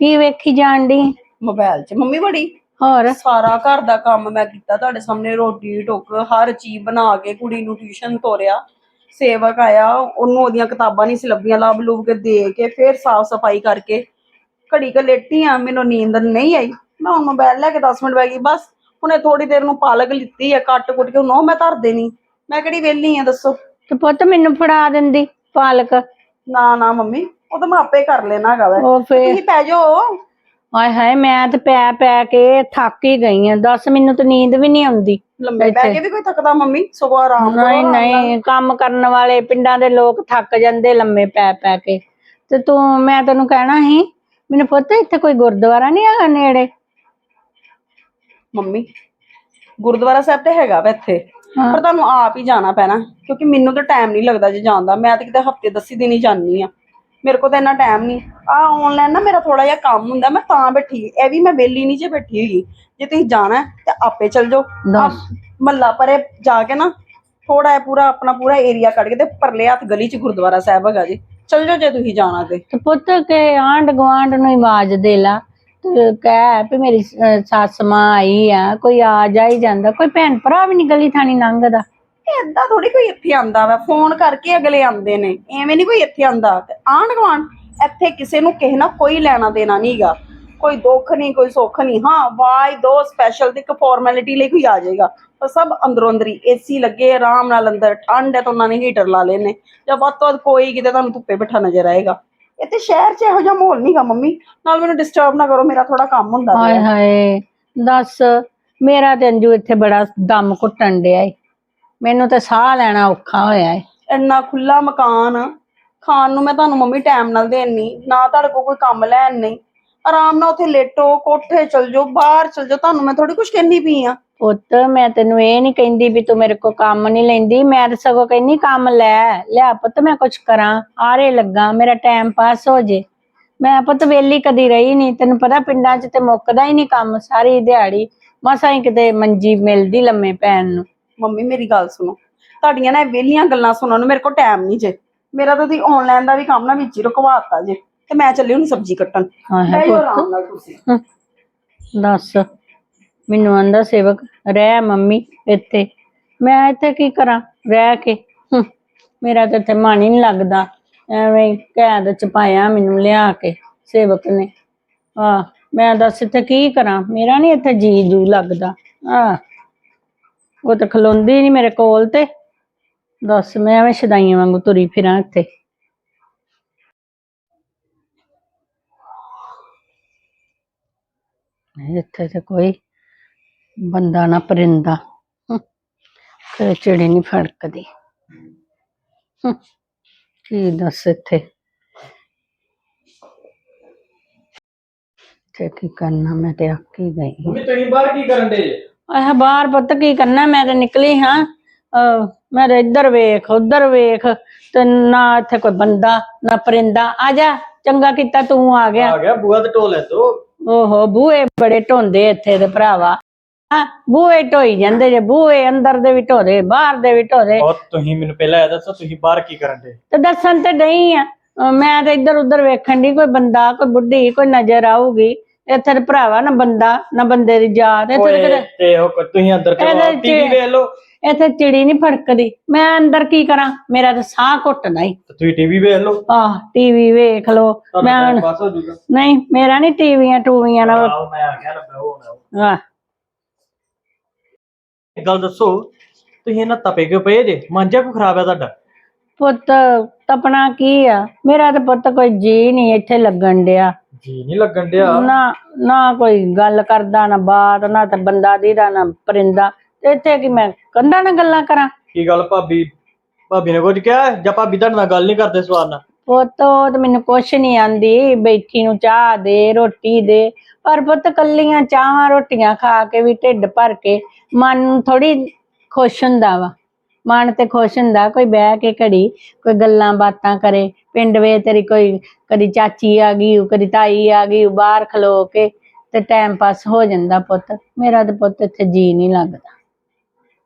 ਕੀ ਵੇਖੀ ਜਾਣ ਦੀ ਮੋਬਾਈਲ 'ਚ ਮੰਮੀ ਬੜੀ ਹੋਰ? ਸਾਰਾ ਘਰ ਦਾ ਕੰਮ ਮੈਂ ਕੀਤਾ ਤੁਹਾਡੇ ਸਾਹਮਣੇ ਰੋਟੀ ਟੁੱਕ ਹਰ ਚੀਜ਼ ਬਣਾ ਕੇ ਕੁੜੀ ਨੂੰ ਟਿਊਸ਼ਨ ਤੋਰਿਆ। ਸੇਵਕ ਆਇਆ ਉਹਨੂੰ ਉਹਦੀਆਂ ਕਿਤਾਬਾਂ ਨਹੀਂ ਸੀ ਲੱਭੀਆਂ ਲੱਭ ਲੁੱਭ ਕੇ ਦੇ ਕੇ ਫਿਰ ਸਾਫ਼ ਸਫ਼ਾਈ ਕਰਕੇ ਘੜੀ ਕ ਲੇਟੀ ਆ ਮੈਨੂੰ ਨੀਂਦ ਨਹੀਂ ਆਈ। ਮੈਂ ਹੁਣ ਮੋਬਾਈਲ ਲੈ ਕੇ 10 ਮਿੰਟ ਬੈ ਗਈ ਬਸ ਹੁਣੇ ਥੋੜੀ ਦੇਰ ਨੂੰ ਪਾਲਕ ਲਿੱਤੀ ਆ ਕੱਟ ਕੁੱਟ ਕੇ ਉਹਨੂੰ ਮੈਂ ਧਰ ਦੇਣੀ ਮੈਂ ਕਿਹੜੀ ਵਿਹਲੀ ਆ ਦੱਸੋ? ਤੇ ਪੁੱਤ ਮੈਨੂੰ ਫੜਾ ਦਿੰਦੀ ਪਾਲਕ। ਨਾ ਨਾ ਮੰਮੀ ਉਹ ਤਾਂ ਮੈਂ ਆਪੇ ਕਰ ਲੈਣਾ ਹੈਗਾ ਵੈ। ਉਹ ਫੇਰ ਤੁਸੀਂ ਪੈ ਜਾਓ। ਹਾਏ ਹਾਏ ਮੈਂ ਤੇ ਪੈ ਪੈ ਕੇ ਥੱਕ ਹੀ ਗਈ ਆ। ਦੱਸ ਮੈਨੂੰ ਤਾਂ ਨੀਂਦ ਵੀ ਨਹੀਂ ਆਉਂਦੀ। ਲੰਮੇ ਬਹਿ ਕੇ ਵੀ ਕੋਈ ਥੱਕਦਾ ਮੰਮੀ ਸਗੋਂ ਆਰਾਮ ਕਰੋ, ਨਹੀਂ ਨਾਲ। ਨਹੀਂ ਕੰਮ ਕਰਨ ਵਾਲੇ ਪਿੰਡਾਂ ਦੇ ਲੋਕ ਥੱਕ ਜਾਂਦੇ ਲੰਮੇ ਪੈ ਪੈ ਕੇ। ਤੇ ਤੂੰ ਮੈਂ ਤੈਨੂੰ ਕਹਿਣਾ ਸੀ ਮੈਨੂੰ ਪੁੱਤ ਇੱਥੇ ਕੋਈ ਗੁਰਦੁਆਰਾ ਨਹੀਂ ਹੈਗਾ ਨੇੜੇ? ਮੰਮੀ ਗੁਰਦੁਆਰਾ ਸਾਹਿਬ ਤੇ ਹੈਗਾ ਵਾ ਇੱਥੇ। ਪਰ ਤੁਹਾਨੂੰ ਆਪ ਹੀ ਜਾਣਾ ਪੈਣਾ ਕਿਉਂਕਿ ਮੈਨੂੰ ਤਾਂ ਟਾਈਮ ਨਹੀਂ ਲੱਗਦਾ ਜੇ ਜਾਣ ਦਾ। ਮੈਂ ਤਾਂ ਕਿਤੇ ਹਫ਼ਤੇ ਦਸੀ ਦਿਨ ਹੀ ਜਾਂਦੀ ਆ ਮੇਰੇ ਕੋਲ ਤਾਂ ਇੰਨਾ ਟਾਈਮ ਨਹੀਂ ਆ ਆਨਲਾਈਨ ਨਾ ਮੇਰਾ ਥੋੜਾ ਜਿਹਾ ਕੰਮ ਹੁੰਦਾ ਮੈਂ ਤਾਂ ਬੈਠੀ ਇਹ ਵੀ ਮੈਂ ਵਿਹਲੀ ਨਹੀਂ ਜੇ ਬੈਠੀ ਹੋਈ। ਜੇ ਤੁਸੀਂ ਜਾਣਾ ਹੈ ਤੇ ਆਪੇ ਚੱਲ ਜਾਓ। ਮੱਲਾ ਪਰੇ ਜਾ ਕੇ ਨਾ ਥੋੜਾ ਜਿਹਾ ਪੂਰਾ ਆਪਣਾ ਪੂਰਾ ਏਰੀਆ ਕੱਢ ਕੇ ਤੇ ਪਰਲੇ ਹੱਥ ਗਲੀ 'ਚ ਗੁਰਦੁਆਰਾ ਸਾਹਿਬ ਹੈਗਾ ਜੀ। ਚੱਲ ਜਾਓ ਜੇ ਤੁਸੀਂ ਜਾਣਾ ਤੇ। ਤੇ ਪੁੱਤ ਕੇ ਆਂਢ ਗੁਆਂਢ ਨੂੰ ਆਵਾਜ਼ ਦੇ ਲਾ। ਤੇ ਕਹਿ ਵੀ ਮੇਰੀ ਸੱਸ ਮਾਂ ਆਈ ਆ ਕੋਈ ਆ ਜਾ ਹੀ ਜਾਂਦਾ। ਕੋਈ ਭੈਣ ਭਰਾ ਵੀ ਨਹੀਂ ਗਲੀ ਥਾਣੀ ਲੰਘਦਾ। ਏਦਾਂ ਥੋੜੀ ਕੋਈ ਇੱਥੇ ਆਂਦਾ ਵਾ ਫੋਨ ਕਰਕੇ ਅਗਲੇ ਆਂਦੇ ਨੇ। ਐਵੇਂ ਨਹੀਂ ਕੋਈ ਇੱਥੇ ਆਂਦਾ ਤੇ ਆਂਢ ਗੁਆਂਢ, ਇੱਥੇ ਕਿਸੇ ਨੂੰ ਕਿਸੇ ਨਾਲ ਕੋਈ ਲੈਣਾ ਦੇਣਾ ਨਹੀਂਗਾ ਕੋਈ ਦੁੱਖ ਨਹੀਂ, ਕੋਈ ਸੁੱਖ ਨਹੀਂ। ਹਾਂ ਵਾਈ ਦੋ ਸਪੈਸ਼ਲ ਤੇ ਇੱਕ ਫਾਰਮੈਲਿਟੀ ਲਈ ਕੋਈ ਆ ਜਾਏਗਾ। ਪਰ ਸਭ ਅੰਦਰੋਂ ਅੰਦਰੀ ਏਸੀ ਲੱਗੇ, ਆਰਾਮ ਨਾਲ ਅੰਦਰ। ਠੰਡ ਹੈ ਤਾਂ ਉਹਨਾਂ ਨੇ ਹੀਟਰ ਲਾ ਲੈਨੇ ਜਾਂ ਵੱਧ ਤੋਂ ਵੱਧ ਕੋਈ ਕਿਤੇ ਤੁਹਾਨੂੰ ਧੁੱਪੇ ਬਿਠਾ ਨਜ਼ਰ ਆਏਗਾ। ਇੱਥੇ ਸ਼ਹਿਰ 'ਚ ਇਹੋ ਜਿਹਾ ਮਾਹੌਲ ਨਹੀਂਗਾ ਮੰਮੀ। ਨਾਲ ਮੈਨੂੰ ਡਿਸਟਰਬ ਨਾ ਕਰੋ, ਮੇਰਾ ਥੋੜਾ ਕੰਮ ਹੁੰਦਾ ਹਾਏ ਪਿਆ। ਹਾਏ, ਦੱਸ। ਮੇਰਾ ਤੇ ਅੰਜੂ ਇੱਥੇ ਬੜਾ ਦਮ ਘੁੱਟਣ ਡਿਆ ਏ। ਮੈਨੂੰ ਤੇ ਸਾਹ ਲੈਣਾ ਔਖਾ ਹੋਇਆ ਏ। ਇੰਨਾ ਖੁੱਲਾ ਮਕਾਨ ਖਾਣ ਨੂੰ ਮੈਂ ਤੁਹਾਨੂੰ ਮੰਮੀ ਟਾਈਮ ਨਾਲ ਦੇਣੀ ਨਾ ਤੁਹਾਡੇ ਕੋਲ ਕੋਈ ਕੰਮ ਲੈਣ ਨਹੀਂ। ਆਰਾਮ ਨਾਲ ਉੱਥੇ ਲੇਟੋ ਕੋਠੇ ਚਲ ਜਾਓ ਬਾਹਰ ਚਲ ਜਾਓ। ਤੁਹਾਨੂੰ ਮੈਂ ਥੋੜੀ ਕੁਝ ਕਹਿੰਦੀ ਪਈ ਆ। ਪੁੱਤ ਮੈਂ ਤੈਨੂੰ ਇਹ ਨਹੀਂ ਕਹਿੰਦੀ ਵੀ ਤੂੰ ਮੇਰੇ ਕੋ ਕੰਮ ਨਹੀਂ ਲੈਂਦੀ। ਮੈਂ ਤਾਂ ਸਗੋਂ ਕਹਿੰਦੀ ਕੰਮ ਲੈ ਲਿਆ ਪੁੱਤ ਮੈਂ ਕੁਝ ਕਰਾਂ। ਆਰੇ ਲੱਗਾ ਮੇਰਾ ਟਾਈਮ ਪਾਸ ਹੋ ਜੇ। ਮੈਂ ਪੁੱਤ ਵੇਲੀ ਕਦੀ ਰਹੀ ਨਹੀਂ। ਤੈਨੂੰ ਪਤਾ ਪਿੰਡਾਂ 'ਚ ਤੇ ਮੁੱਕਦਾ ਹੀ ਨਹੀਂ ਕੰਮ ਸਾਰੀ ਦਿਹਾੜੀ। ਮਸਾਂ ਹੀ ਕਿਤੇ ਮੰਜੀ ਮਿਲਦੀ ਲੰਮੇ ਪੈਣ ਨੂੰ। ਮੰਮੀ ਮੇਰੀ ਗੱਲ ਸੁਣੋ। ਤੁਹਾਡੀਆਂ ਨਾ ਇਹ ਵਿਹਲੀਆਂ ਗੱਲਾਂ ਸੁਣਨ ਨੂੰ ਮੇਰੇ ਕੋਲ ਟਾਈਮ ਨਹੀਂ ਜੇ। ਮੇਰਾ ਤਾਂ ਤੁਸੀਂ ਆਨਲਾਈਨ ਦਾ ਵੀ ਕੰਮ ਨਾ ਵਿੱਚ ਹੀ ਰੁਕਵਾਤਾ ਜੇ ਤੇ ਮੈਂ ਚੱਲੀ ਹੁਣ ਸਬਜ਼ੀ ਕੱਟਣ। ਹਾਂ ਹੈ ਬਹਿ ਜਾਓ ਪੁੱਤ। ਆਰਾਮ ਨਾਲ ਤੁਸੀਂ। ਦੱਸ। ਮੈਨੂੰ ਆਂਦਾ ਸੇਵਕ ਰਹਿ ਮੰਮੀ ਇੱਥੇ। ਮੈਂ ਇੱਥੇ ਕੀ ਕਰਾਂ? ਰਹਿ ਕੇ। ਮੇਰਾ ਤਾਂ ਇੱਥੇ ਮਨ ਹੀ ਨਹੀਂ ਲੱਗਦਾ। ਐਵੇਂ ਹੀ ਕੈਦ ਚ ਪਾਇਆ ਮੈਨੂੰ ਲਿਆ ਕੇ ਸੇਵਕ ਨੇ। ਆ ਮੈਂ ਦੱਸ ਇੱਥੇ ਕੀ ਕਰਾਂ? ਮੇਰਾ ਨਹੀਂ ਇੱਥੇ ਜੀ ਜੂ ਲੱਗਦਾ। ਆ ਉਹ ਤਾਂ ਖਲੋਂਦੀ ਨਹੀਂ ਮੇਰੇ ਕੋਲ ਤੇ। ਦੱਸ ਮੈਂ ਐਵੇਂ ਸ਼ਦਾਈਆਂ ਵਾਂਗੂ ਤੁਰੀ ਫਿਰਾਂ ਇੱਥੇ। ਨਹੀਂ, ਇੱਥੇ ਤੇ ਕੋਈ ਬੰਦਾ ਨਾ ਪਰਿੰਦਾ। ਹਮ, ਕਦੇ ਚਿੜੀ ਨਹੀਂ ਫੜਕਦੀ। ਹਮ, ਕੀ ਦੱਸ ਇੱਥੇ? ਤੇ ਕੀ ਕਰਨਾ ਮੈਂ ਤੇ ਅੱਕ ਹੀ ਗਈ ਮੰਮੀ ਤੁਸੀਂ ਬਾਹਰ ਕੀ ਕਰਨ ਦੇ ਆਹ ਬਾਹਰ ਪੁੱਤ ਕੀ ਕਰਨਾ ਮੈਂ ਤੇ ਨਿਕਲੀ ਹਾਂ। ਅਹ, ਮੈਂ ਤੇ ਇੱਧਰ ਵੇਖ ਉੱਧਰ ਵੇਖ ਤੇ ਨਾ ਇੱਥੇ ਕੋਈ ਬੰਦਾ ਨਾ ਪਰਿੰਦਾ। ਆ ਜਾ ਚੰਗਾ ਕੀਤਾ ਤੂੰ ਆ ਗਿਆ। ਆ ਗਿਆ ਬੂਆ ਤੇ ਢੋਲੇ ਤੋਂ। ਓਹੋ ਬੂਹੇ ਬੜੇ ਢੋਂਦੇ ਇੱਥੇ ਦੇ ਭਰਾਵਾ। ਹਾਂ ਬੂਹੇ ਢੋਈ ਜਾਂਦੇ ਜੇ ਬੂਹੇ ਅੰਦਰ ਦੇ ਵੀ ਢੋਦੇ ਬਾਹਰ ਦੇ ਵੀ ਢੋਦੇ ਔਰ ਤੁਸੀਂ ਮੈਨੂੰ ਪਹਿਲਾਂ ਇਹ ਦੱਸੋ ਤੁਸੀਂ ਬਾਹਰ ਕੀ ਕਰਨ ਦੇ? ਤੇ ਦੱਸਣ ਤੇ ਨਹੀਂ ਆ। ਅਹ ਮੈਂ ਤਾਂ ਇੱਧਰ ਉੱਧਰ ਵੇਖਣ ਦੀ ਕੋਈ ਬੰਦਾ ਕੋਈ ਬੁੱਢੀ ਕੋਈ ਨਜ਼ਰ ਆਊਗੀ। ਇੱਥੇ ਤੇ ਭਰਾਵਾ ਨਾ ਬੰਦਾ ਨਾ ਬੰਦੇ ਦੀ ਜਾਤ ਇੱਥੇ ਤੇ ਓਏ ਕਿਤੇ ਤੇ ਉਹ ਤੁਸੀਂ ਅੰਦਰ ਕਰੋ ਇਹਦੇ ਚ- ਟੀਵੀ ਵੇਖ ਲਓ। ਇੱਥੇ ਚਿੜੀ ਨਹੀਂ ਫੜਕਦੀ। ਮੈਂ ਅੰਦਰ ਕੀ ਕਰਾਂ? ਮੇਰਾ ਤਾਂ ਸਾਹ ਘੁੱਟਦਾ ਹੀ ਤੇ ਤੁਸੀਂ ਟੀਵੀ ਵੇਖ ਲਓ। ਆਹ ਟੀਵੀ ਵੇਖ ਲੋ ਮੈਂ ਹੋ ਨਹੀਂ ਮੇਰਾ ਨਹੀਂ ਟੀਵੀਆਂ ਟੂਵੀਆਂ ਨਾਲ। ਆਓ ਮੈਂ ਆ ਗਿਆ ਨਾ ਬਹੋ ਨਾ ਆਹ ਇੱਕ ਗੱਲ ਦੱਸੋ ਤੁਸੀਂ ਇਹਨਾਂ ਤਪੇ ਕਿਉਂ ਪਏ ਜੇ? ਮਾਂਜਾ ਕੋ ਖਰਾਬ ਹੈ ਤੁਹਾਡਾ? ਪੁੱਤ ਤਪਣਾ ਕੀ ਆ? ਮੇਰਾ ਤਾਂ ਪੁੱਤ ਕੋਈ ਜੀ ਨਹੀਂ ਇੱਥੇ ਲੱਗਣ ਡਿਆ। ਜੀ ਨਹੀਂ ਲੱਗਣ ਡਿਆ। ਨਾ ਨਾ ਕੋਈ ਗੱਲ ਕਰਦਾ ਨਾ ਬਾਤ ਨਾ ਤਾਂ ਬੰਦਾ ਦੀਦਾ ਨਾ ਪਰਿੰਦਾ। ਤੇ ਇੱਥੇ ਕਿ ਮੈਂ ਕੰਧਾਂ ਨਾਲ ਗੱਲਾਂ ਕਰਾਂ? ਕੀ ਗੱਲ ਭਾਬੀ? ਭਾਬੀ ਨੇ ਕੁਝ ਕਿਹਾ? ਜਾਂ ਭਾਬੀ ਤੁਹਾਡੇ ਨਾਲ ਗੱਲ ਨਹੀਂ ਕਰਦੇ ਸਵਾਲ ਨਾਲ? ਪੁੱਤ ਉਹ ਤੇ ਮੈਨੂੰ ਕੁਛ ਨਹੀਂ ਆਂਦੀ। ਬੈਠੀ ਨੂੰ ਚਾਹ ਦੇ ਰੋਟੀ ਦੇ। ਪਰ ਪੁੱਤ ਕੱਲੀਆਂ ਚਾਹਾਂ ਰੋਟੀਆਂ ਖਾ ਕੇ ਵੀ ਢਿੱਡ ਭਰ ਕੇ ਮਨ ਥੋੜੀ ਖੁਸ਼ ਹੁੰਦਾ ਵਾ। ਮਨ ਤੇ ਖੁਸ਼ ਹੁੰਦਾ ਕੋਈ ਬਹਿ ਕੇ ਘੜੀ ਕੋਈ ਗੱਲਾਂ ਬਾਤਾਂ ਕਰੇ। ਪਿੰਡ ਵੇ ਤੇਰੀ ਕੋਈ ਕਦੀ ਚਾਚੀ ਆ ਗਈ ਕਦੀ ਤਾਈ ਆ ਗਈ ਬਾਹਰ ਖਲੋ ਕੇ ਤੇ ਟਾਈਮ ਪਾਸ ਹੋ ਜਾਂਦਾ ਪੁੱਤ। ਮੇਰਾ ਤੇ ਪੁੱਤ ਇੱਥੇ ਜੀ ਨਹੀਂ ਲੱਗਦਾ।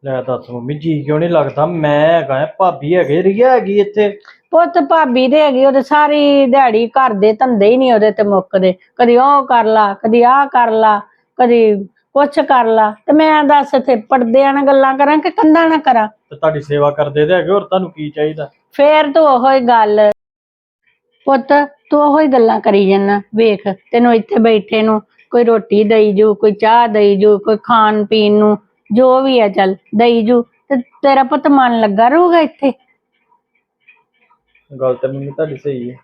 ਲੈ ਦੱਸ ਮੰਮੀ ਜੀ ਕਿਉਂ ਨਹੀਂ ਲੱਗਦਾ? ਮੈਂ ਹੈਗਾ ਆਂ, ਭਾਬੀ ਹੈਗੇ ਰਿਆ ਹੈਗੀ ਇੱਥੇ। ਪੁੱਤ ਭਾਬੀ ਦੇ ਹੈਗੀ ਉਹਦੇ ਸਾਰੀ ਦਿਹਾੜੀ ਘਰ ਦੇ ਧੰਦੇ ਹੀ ਨਹੀਂ ਉਹਦੇ ਤੇ ਮੁੱਕਦੇ। ਕਦੀ ਉਹ ਕਰ ਲਾ ਕਦੀ ਆਹ ਕਰ ਲਾ ਕਦੀ ਕੁਛ ਕਰ ਲਾ ਤੇ ਮੈਂ ਦੱਸ ਇੱਥੇ ਪਰਦਿਆਂ ਨਾਲ ਗੱਲਾਂ ਕਰਾਂ ਕਿ ਕੰਧਾਂ ਨਾਲ ਕਰਾਂ? ਤੇ ਤੁਹਾਡੀ ਸੇਵਾ ਕਰਦੇ ਤੇ ਹੈਗੇ ਹੋਰ ਤੁਹਾਨੂੰ ਕੀ ਚਾਹੀਦਾ? ਫੇਰ ਤੂੰ ਉਹੋ ਹੀ ਗੱਲ ਪੁੱਤ ਤੂੰ ਉਹੋ ਹੀ ਗੱਲਾਂ ਕਰੀ ਜਾਂਦਾ ਵੇਖ ਤੈਨੂੰ ਇੱਥੇ ਬੈਠੇ ਨੂੰ ਕੋਈ ਰੋਟੀ ਦਈ ਜੂ ਕੋਈ ਚਾਹ ਦਈ ਜੂ ਕੋਈ ਖਾਣ ਪੀਣ ਨੂੰ ਜੋ ਵੀ ਹੈ ਚੱਲ ਦਈ ਜੂ ਤੇ ਤੇਰਾ ਪੁੱਤ ਮਨ ਲੱਗਾ ਰਹੂਗਾ ਇੱਥੇ? ਗੱਲ ਤੇ ਮੰਮੀ ਤੁਹਾਡੀ ਸਹੀ ਹੈ।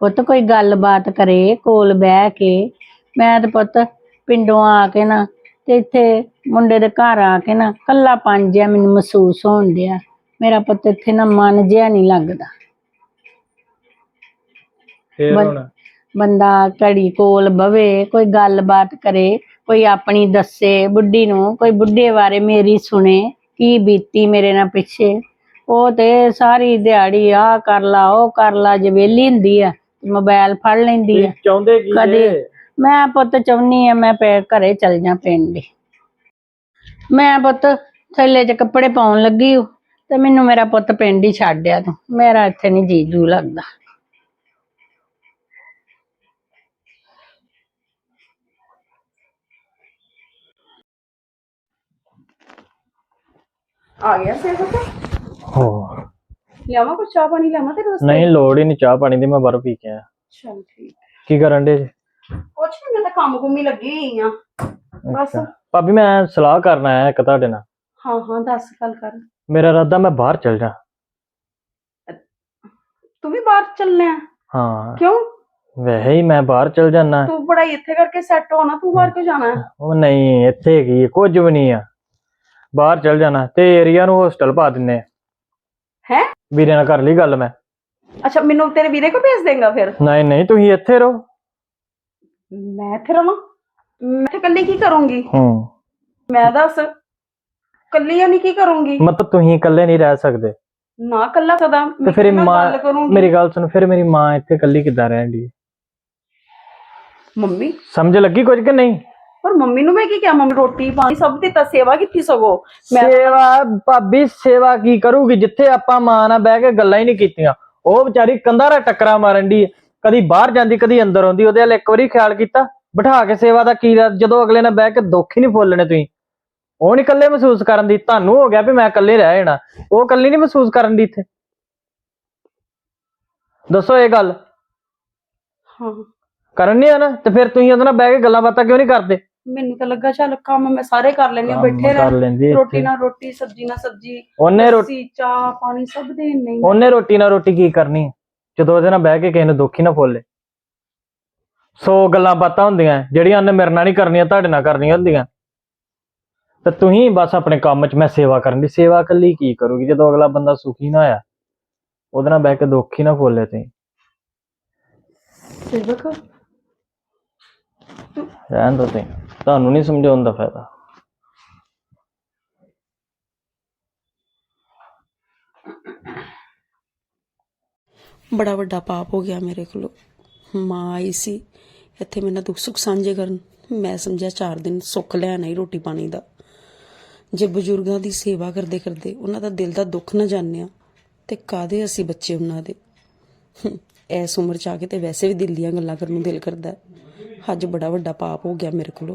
ਪੁੱਤ ਕੋਈ ਗੱਲਬਾਤ ਕਰੇ ਕੋਲ ਬਹਿ ਕੇ ਮੈਂ ਤੇ ਪੁੱਤ ਪਿੰਡੋਂ ਆ ਕੇ ਨਾ ਤੇ ਇੱਥੇ ਮੁੰਡੇ ਦੇ ਘਰ ਆ ਕੇ ਨਾ ਕੱਲਾ ਜਿਹਾ ਮੈਨੂੰ ਮਹਿਸੂਸ ਹੋਣ ਡਿਆ। ਮੇਰਾ ਪੁੱਤ ਇੱਥੇ ਨਾ ਮਨ ਜਿਹਾ ਨਹੀਂ ਲੱਗਦਾ। ਫੇਰ ਬਸ- ਹੁਣ? ਬੰਦਾ ਘੜੀ ਕੋਲ ਬਵੇ ਕੋਈ ਗੱਲਬਾਤ ਕਰੇ ਕੋਈ ਆਪਣੀ ਦੱਸੇ ਬੁੱਢੀ ਨੂੰ ਕੋਈ ਬੁੱਢੇ ਬਾਰੇ ਮੇਰੀ ਸੁਣੇ ਕੀ ਬੀਤੀ ਮੇਰੇ ਨਾਲ ਪਿੱਛੇ। ਉਹ ਤੇ ਸਾਰੀ ਦਿਹਾੜੀ ਆ ਕਰ ਲਾ ਉਹ ਕਰ ਲਾ ਜੇ ਵਿਹਲੀ ਹੁੰਦੀ ਆ ਮੋਬਾਈਲ ਫੜ ਲੈਂਦੀ ਆ। ਤੁਸੀਂ ਚਾਹੁੰਦੇ ਕੀ ਕਦੇ ਜੇ? ਮੈਂ ਪੁੱਤ ਚਾਹੁੰਨੀ ਆ ਮੈਂ ਪੈ ਘਰੇ ਚਲ ਜਾ ਪਿੰਡ ਮੈਂ ਪੁੱਤ ਥੱਲੇ 'ਚ ਕੱਪੜੇ ਪਾਉਣ ਲੱਗੀ ਹੂੰ ਤੇ ਮੈਨੂੰ ਮੇਰਾ ਪੁੱਤ ਪਿੰਡ ਹੀ ਛੱਡਿਆ ਤੂੰ। ਮੇਰਾ ਇੱਥੇ ਨਹੀਂ ਜੀ ਜੂ ਲੱਗਦਾ। ਆ ਗਿਆ ਸੇਵਕ ਹੋ ਲਿਆਵਾਂ ਕੁਛ ਚਾਹ ਪਾਣੀ? ਲਿਆਵਾਂ ਤੇਰੇ ਵਾਸਤੇ? ਨਹੀਂ ਲੋੜ ਹੀ ਨਹੀਂ ਚਾਹ ਪਾਣੀ ਦੀ ਮੈਂ ਬਾਹਰੋਂ ਪੀ ਕੇ ਆਇਆ। ਚਲ ਠੀਕ। ਕੀ ਕਰਨ ਦੇ ਕੁਛ ਨਹੀਂ ਮੈਂ ਤਾਂ ਕੰਮ ਕੁੰਮੀ ਲੱਗੀ ਹੋਈ ਆ। ਬਸ। ਭਾਬੀ ਮੈਂ ਸਲਾਹ ਕਰਨ ਆਇਆ ਇੱਕ ਤੁਹਾਡੇ ਨਾਲ। ਹਾਂ ਹਾਂ ਦੱਸ ਗੱਲ ਕਰ। ਮੇਰਾ ਇਰਾਦਾ ਮੈਂ ਬਾਹਰ ਚਲ ਜਾ। ਤੂੰ ਵੀ ਬਾਹਰ ਚੱਲਣਾ ਹੈ? ਹਾਂ। ਕਿਉਂ? ਵੈਸੇ ਹੀ ਮੈਂ ਬਾਹਰ ਚਲ ਜਾਣਾ ਤੂੰ ਪੜਾਈ ਇੱਥੇ ਕਰਕੇ ਸੈੱਟ ਹੋਣਾ ਤੂੰ ਬਾਹਰ ਕਿਉਂ ਜਾਣਾ ਹੈ? ਉਹ ਨਹੀਂ ਇੱਥੇ ਕੀ ਹੈ, ਕੁਝ ਵੀ ਨਹੀਂ ਆ। ਬਾਹਰ ਚਲ ਜਾਣਾ ਤੇ ਏਰੀਆ ਨੂੰ ਹੋਸਟਲ ਪਾ ਦਿੰਨੇ ਆ। ਹੈਂ? ਵੀਰੇ ਨਾਲ ਕਰ ਲਈ ਗੱਲ ਮੈਂ। ਅੱਛਾ ਮੈਨੂੰ ਤੇਰੇ ਵੀਰੇ ਕੋ ਭੇਜ ਦੇਂਗਾ ਫਿਰ? ਨਹੀਂ ਨਹੀਂ ਤੁਸੀਂ ਇੱਥੇ ਰਹੋ। ਮੈਂ ਇੱਥੇ ਰਵਾਂ? ਮੈਂ ਇੱਥੇ ਇਕੱਲੀ ਕੀ ਕਰੂੰਗੀ? ਹੂੰ। ਮੈਂ ਦੱਸ ਇਕੱਲੀ ਨਹੀਂ ਕੀ ਕਰੂੰਗੀ? ਮਤਲਬ ਤੁਸੀਂ ਇਕੱਲੇ ਨਹੀਂ ਰਹਿ ਸਕਦੇ। ਨਾ ਇਕੱਲਾ ਸਦਾ ਤੇ ਫਿਰ ਇਹ ਮਾਂ ਗੱਲ ਕਰੂੰਗੀ? ਮੇਰੀ ਗੱਲ ਸੁਣ ਫਿਰ ਮੇਰੀ ਮਾਂ ਇੱਥੇ ਇਕੱਲੀ ਕਿੱਦਾਂ ਰਹਿੰਦੀ ਮੰਮੀ। ਸਮਝ ਲੱਗੀ ਕੁਝ ਕਿ ਨਹੀਂ? ਪਰ ਮੰਮੀ ਨੂੰ ਮੈਂ ਕੀ ਕਿਹਾ? ਮੰਮੀ ਰੋਟੀ ਪਾਣੀ ਸਭ ਦੀ ਤਾਂ ਸੇਵਾ ਕੀਤੀ ਸਗੋ। ਮੈਂ ਸੇਵਾ ਭਾਬੀ ਸੇਵਾ ਕੀ ਕਰੂਗੀ? ਜਿੱਥੇ ਆਪਾਂ ਮਾਂ ਨਾਲ ਬਹਿ ਕੇ ਗੱਲਾਂ ਹੀ ਨਹੀਂ ਕੀਤੀਆਂ। ਉਹ ਵਿਚਾਰੀ ਕੰਧਾਂ ਨਾਲ ਟੱਕਰਾਂ ਮਾਰਨ ਦੀ ਕਦੀ ਬਾਹਰ ਜਾਂਦੀ ਕਦੀ ਅੰਦਰ ਆਉਂਦੀ ਉਹਦੇ ਵੱਲ ਇੱਕ ਵਾਰੀ ਖਿਆਲ ਕੀਤਾ ਬਿਠਾ ਕੇ ਸੇਵਾ ਦਾ ਕੀ ਜਦੋਂ ਅਗਲੇ ਨਾਲ ਬਹਿ ਕੇ ਦੁੱਖ ਹੀ ਨਹੀਂ ਫੋਲਣੇ ਤੁਸੀਂ। ਉਹ ਨਹੀਂ ਇਕੱਲੇ ਮਹਿਸੂਸ ਕਰਨ ਦੀ ਤੁਹਾਨੂੰ ਹੋ ਗਿਆ ਵੀ ਮੈਂ ਇਕੱਲੇ ਰਹਿ ਜਾਣਾ ਉਹ ਇਕੱਲੀ ਨਹੀਂ ਮਹਿਸੂਸ ਕਰਨ ਦੀ ਇੱਥੇ। ਦੱਸੋ ਇਹ ਗੱਲ। ਹਾਂ। ਕਰਨ ਨਹੀਂ ਆ ਨਾ ਤੇ ਫਿਰ ਤੁਸੀਂ ਉਹਦੇ ਨਾਲ ਬਹਿ ਕੇ ਗੱਲਾਂ ਬਾਤਾਂ ਕਿਉਂ ਨਹੀਂ ਕਰਦੇ? ਮੈਨੂੰ ਤਾਂ ਲੱਗਾ ਚੱਲ ਕੰਮ ਮੈਂ ਸਾਰੇ ਕਰ ਲੈਣੀ ਆ ਕੰਮ ਬੈਠੇ ਰਹਿ ਰੋਟੀ। ਨਾਲ ਰੋਟੀ ਸਬਜ਼ੀ ਨਾਲ ਸਬਜ਼ੀ ਉਹਨੇ ਰੋਟੀ ਚਾਹ ਪਾਣੀ ਸਭ ਦੇ ਨਹੀਂ ਉਹਨੇ ਰੋਟੀ ਨਾਲ ਰੋਟੀ ਕੀ ਕਰਨੀ? ਹੈ? ਜਦੋਂ ਉਹਦੇ ਨਾਲ ਬਹਿ ਕੇ ਕਿਸੇ ਨੂੰ ਦੁੱਖ ਹੀ ਨਾ ਫੋਲੇ। ਸੋ ਗੱਲਾਂ ਬਾਤਾਂ ਹੁੰਦੀਆਂ ਜਿਹੜੀਆਂ ਉਹਨੇ ਮੇਰੇ ਨਾਲ ਨਹੀਂ ਕਰਨੀਆਂ ਤੁਹਾਡੇ ਨਾਲ ਕਰਨੀਆਂ ਹੁੰਦੀਆਂ। ਤੇ ਤੁਸੀਂ ਬਸ ਆਪਣੇ ਕੰਮ 'ਚ ਮੈਂ ਸੇਵਾ ਕਰਨ ਦੀ ਸੇਵਾ ਕੱਲੀ ਕੀ ਕਰੂਗੀ ਜਦੋਂ ਅਗਲਾ ਬੰਦਾ ਸੁਖੀ ਨਾ ਹੋਇਆ ਉਹਦੇ ਨਾਲ ਬਹਿ ਕੇ ਦੁੱਖ ਹੀ ਨਾ ਫੋਲੇ ਤੁਸੀਂ। ਸੇਵਕ? ਰਹਿਣ ਦੋ ਤੁਸੀਂ ਤੁਹਾਨੂੰ ਨਹੀਂ ਸਮਝਾਉਣ ਦਾ ਫਾਇਦਾ। ਬੜਾ ਵੱਡਾ ਪਾਪ ਹੋ ਗਿਆ ਮੇਰੇ ਕੋਲੋਂ। ਮਾਂ ਆਈ ਸੀ ਇੱਥੇ ਮੇਰੇ ਨਾਲ ਦੁੱਖ ਸੁੱਖ ਸਾਂਝੇ ਕਰਨ। ਮੈਂ ਸਮਝਿਆ ਚਾਰ ਦਿਨ ਸੁੱਖ ਲੈਣ ਆਈ ਰੋਟੀ ਪਾਣੀ ਦਾ। ਜੇ ਬਜ਼ੁਰਗਾਂ ਦੀ ਸੇਵਾ ਕਰਦੇ ਕਰਦੇ ਉਹਨਾਂ ਦਾ ਦਿਲ ਦਾ ਦੁੱਖ ਨਾ ਜਾਣਿਆ ਤੇ ਕਾਦੇ ਅਸੀਂ ਬੱਚੇ ਉਹਨਾਂ ਦੇ? ਹੂੰ, ਐਸ ਉਮਰ ਚ ਆ ਕੇ ਤੇ ਵੈਸੇ ਵੀ ਦਿਲ ਦੀਆਂ ਗੱਲਾਂ ਕਰਨ ਨੂੰ ਦਿਲ ਕਰਦਾ। ਅੱਜ ਬੜਾ ਵੱਡਾ ਪਾਪ ਹੋ ਗਿਆ ਮੇਰੇ ਕੋਲੋਂ।